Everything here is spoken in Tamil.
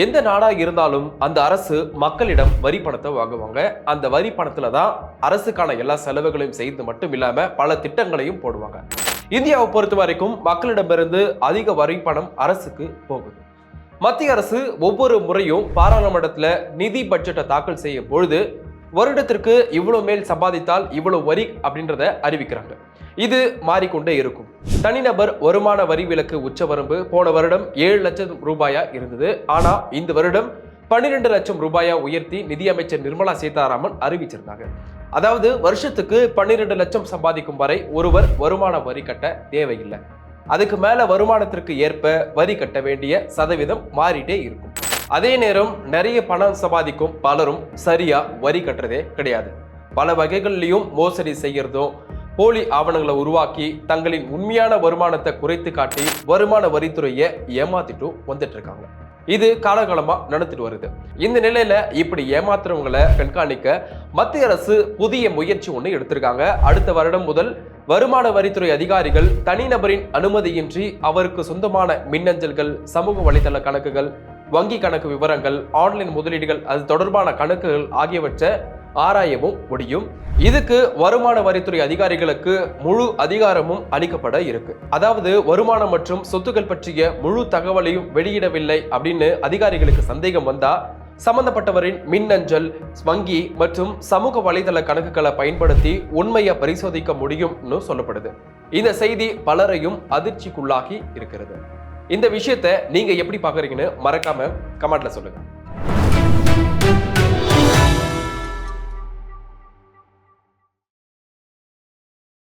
எந்த நாடாக இருந்தாலும் அந்த அரசு மக்களிடம் வரி பணத்தை வாங்குவாங்க. அந்த வரி பணத்துல தான் அரசுக்கான எல்லா செலவுகளையும் செய்து மட்டும் இல்லாம பல திட்டங்களையும் போடுவாங்க. இந்தியாவை பொறுத்த வரைக்கும் மக்களிடமிருந்து அதிக வரி பணம் அரசுக்கு போகுது. மத்திய அரசு ஒவ்வொரு முறையும் பாராளுமன்றத்தில் நிதி பட்ஜெட்டை தாக்கல் செய்யும் பொழுது வருடத்திற்கு இவ்வளவு மேல் சம்பாதித்தால் இவ்வளவு வரி அப்படின்றத அறிவிக்கிறாங்க. இது மாறிக்கொண்டே இருக்கும். தனிநபர் வருமான வரி விலக்கு உச்சவரம்பு போன வருடம் ஏழு லட்சம் ரூபாயா இருந்தது. ஆனா இந்த வருடம் பன்னிரெண்டு லட்சம் ரூபாயா உயர்த்தி நிதியமைச்சர் நிர்மலா சீதாராமன் அறிவிச்சிருந்தாங்க. அதாவது வருஷத்துக்கு பன்னிரெண்டு லட்சம் சம்பாதிக்கும் வரை ஒருவர் வருமான வரி கட்ட தேவையில்லை. அதுக்கு மேல வருமானத்திற்கு ஏற்ப வரி கட்ட வேண்டிய சதவீதம் மாறிட்டே இருக்கும். அதே நேரம் நிறைய பணம் சம்பாதிக்கும் பலரும் சரியா வரி கட்டுறதே கிடையாது. பல வகைகள்லையும் மோசடி செய்யறதும் போலி ஆவணங்களை உருவாக்கி தங்களின் உண்மையான வருமானத்தை குறைத்து காட்டி வருமான வரித்துறையை ஏமாத்திட்டும் வந்துட்டு இருக்காங்க இது காலகாலமா நடந்துட்டு வருது. இந்த நிலையில இப்படி ஏமாத்துறவங்களை கண்காணிக்க மத்திய அரசு புதிய முயற்சி ஒன்று எடுத்திருக்காங்க. அடுத்த வருடம் முதல் வருமான வரித்துறை அதிகாரிகள் தனிநபரின் அனுமதியின்றி அவருக்கு சொந்தமான மின்னஞ்சல்கள் சமூக வலைதள கணக்குகள் வங்கி கணக்கு விவரங்கள் ஆன்லைன் முதலீடுகள் அது தொடர்பான கணக்குகள் ஆகியவற்றை ஆராயவும் முடியும். இதுக்கு வருமான வரித்துறை அதிகாரிகளுக்கு முழு அதிகாரமும் அளிக்கப்பட இருக்கு. அதாவது வருமானம் மற்றும் சொத்துக்கள் பற்றிய முழு தகவலையும் வெளியிடவில்லை அப்படின்னு அதிகாரிகளுக்கு சந்தேகம் வந்தா சம்பந்தப்பட்டவரின் மின்னஞ்சல் வங்கி மற்றும் சமூக வலைதள கணக்குகளை பயன்படுத்தி உண்மையை பரிசோதிக்க முடியும்னு சொல்லப்படுது. இந்த செய்தி பலரையும் அதிர்ச்சிக்குள்ளாகி இருக்கிறது. இந்த விஷயத்தை நீங்க எப்படி பாக்குறீங்கன்னு மறக்காம கமெண்ட்ல சொல்லுங்க.